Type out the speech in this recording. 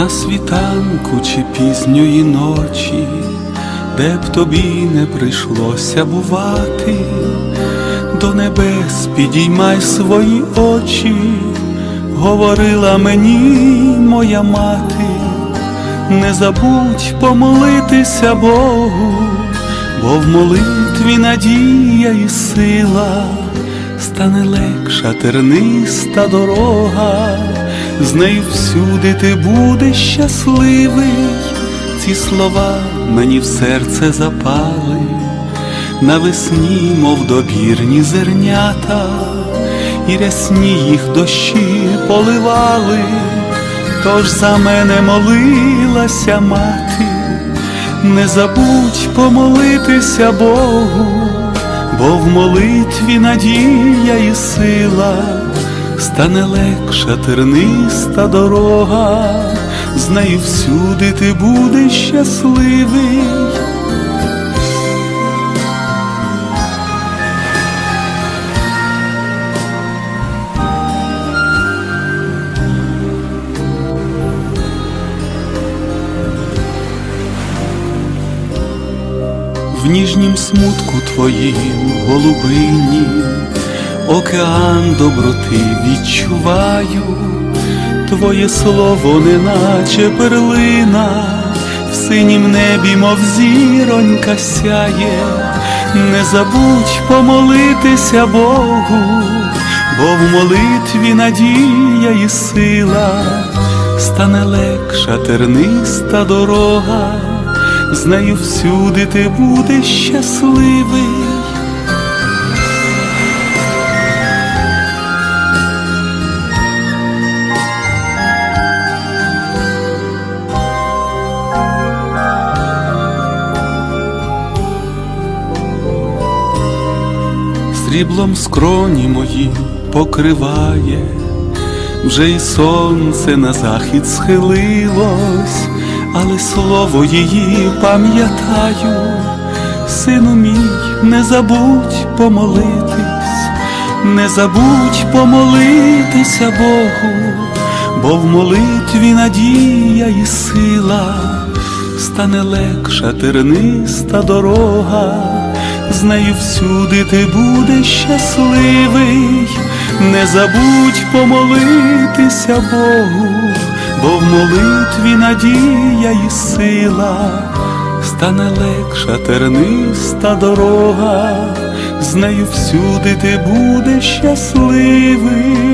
на світанку чи пізньої ночі, де б тобі не прийшлося бувати, до небес підіймай свої очі, говорила мені моя мати, не забудь помолитися Богу, бо в молитві надія і сила стане легша терниста дорога, з нею всюди ти будеш щасливий, ці слова мені в серце запали, навесні, мов добірні зернята, і рясні їх дощі поливали, тож за мене молилася мати, не забудь помолитися Богу бо в молитві надія і сила, стане легша терниста дорога, з нею всюди ти будеш щасливий. В ніжнім смутку твоїм голубині, океан доброти відчуваю, Твоє слово, неначе перлина, в синім небі, мов зіронька сяє, не забудь помолитися Богу, бо в молитві надія і сила, стане легша терниста дорога з нею всюди ти будеш щасливий. Сріблом скроні мої покриває, вже й сонце на захід схилилось але слово її пам'ятаю, сину мій, не забудь помолитись, не забудь помолитися Богу, бо в молитві надія і сила, стане легша терниста дорога, з нею всюди ти будеш щасливий, не забудь помолитися Богу бо в молитві надія і сила, стане легша терниста дорога, з нею всюди ти будеш щасливий.